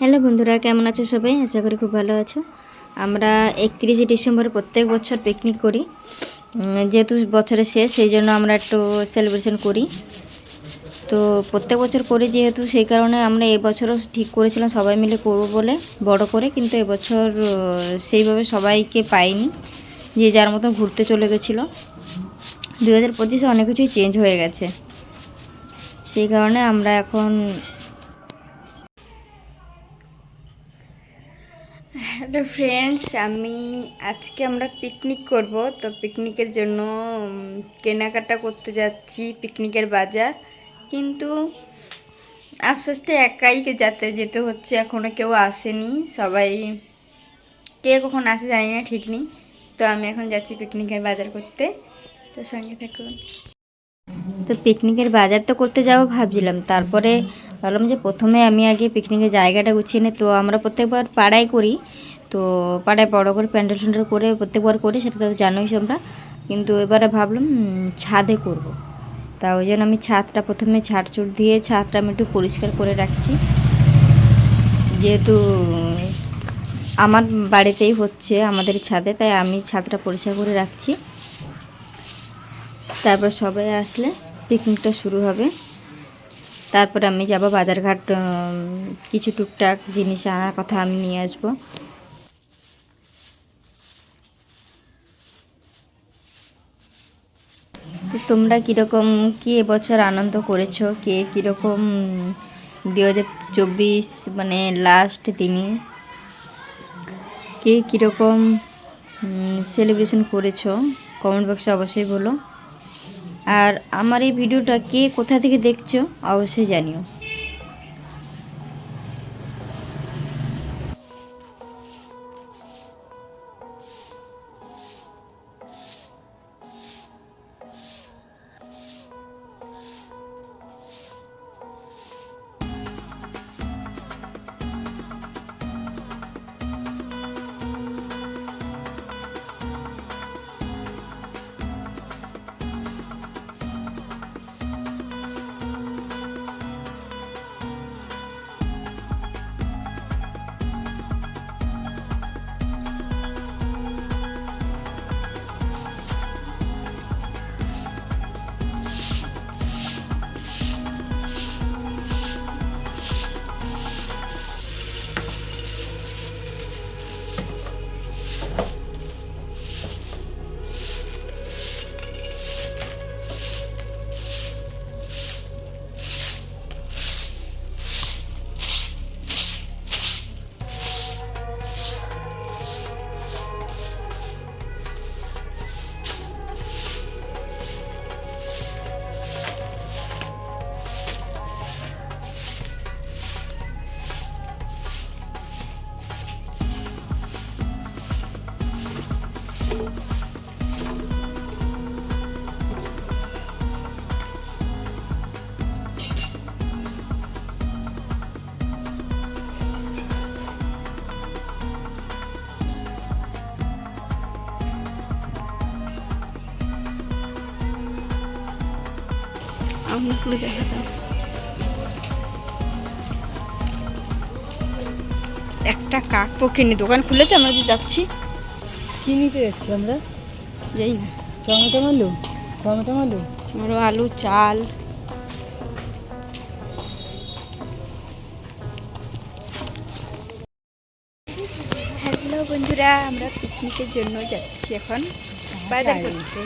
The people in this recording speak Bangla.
হ্যালো বন্ধুরা, কেমন আছো সবাই? আশা করি খুব ভালো আছো। আমরা একত্রিশে ডিসেম্বরে প্রত্যেক বছর পিকনিক করি। যেহেতু বছরের শেষ, সেই জন্য আমরা একটু সেলিব্রেশন করি। তো প্রত্যেক বছর করি যেহেতু, সেই কারণে আমরা এবছরও ঠিক করেছিলাম, সবাই মিলে করব বলে, বড় করে। কিন্তু এবছর সেইভাবে সবাইকে পাইনি। যে যার মতন ঘুরতে চলে গেছিল। দু হাজার পঁচিশে অনেক কিছুই চেঞ্জ হয়ে গেছে। সেই কারণে আমরা এখন হ্যালো ফ্রেন্ডস, আমি আজকে আমরা পিকনিক করব। তো পিকনিকের জন্য কেনাকাটা করতে যাচ্ছি পিকনিকের বাজার। কিন্তু আফসোসটা একাই যাতে যেতে হচ্ছে এখনও কেউ আসেনি। সবাই, কে কখন আসে জানি না, ঠিক নেই। তো আমি এখন যাচ্ছি পিকনিকের বাজার করতে। তো সঙ্গে থাকুন। তো পিকনিকের বাজার তো করতে যাব ভাবছিলাম, তারপরে ভাবলাম যে প্রথমে আমি আগে পিকনিকের জায়গাটা গুছিয়ে নিই তো আমরা প্রত্যেকবার পাড়ায় করি। তো পাড়ায় বড় করে প্যান্ডেল ট্যান্ডেল করে প্রত্যেকবার করি, সেটা তো জানোই তোমরা। কিন্তু এবারে ভাবলাম ছাদে করব। তা ওই জন্য আমি ছাদটা প্রথমে ছাড়ছুট দিয়ে ছাদটা আমি একটু পরিষ্কার করে রাখছি। যেহেতু, আমার বাড়িতেই হচ্ছে আমাদের ছাদে, তাই আমি ছাদটা পরিষ্কার করে রাখছি। তারপর সবাই আসলে পিকনিকটা শুরু হবে। তারপর আমি যাব বাজারঘাট কিছু টুকটাক জিনিস আনার কথা আমি নিয়ে আসব। তো তোমরা কীরকম, কি এবছর আনন্দ করেছ? কে কীরকম দু হাজার চব্বিশ মানে লাস্ট দিনে? কে কীরকম সেলিব্রেশন করেছ? কমেন্ট বক্সে অবশ্যই বলো। আর আমার এই ভিডিওটা কে কোথা থেকে দেখছ অবশ্যই জানিও। আমগুলো দেখাতাম একটা কাক পক্ষিনি দোকান খুলেছে আমরা যে যাচ্ছি। কি নিতে যাচ্ছি আমরা? যাই না। টমেটো আলু? টমেটো আলু? আরও আলু চাল। হ্যালো বন্ধুরা আমরা পিকনিকের জন্য যাচ্ছি এখন। বাজার করতে।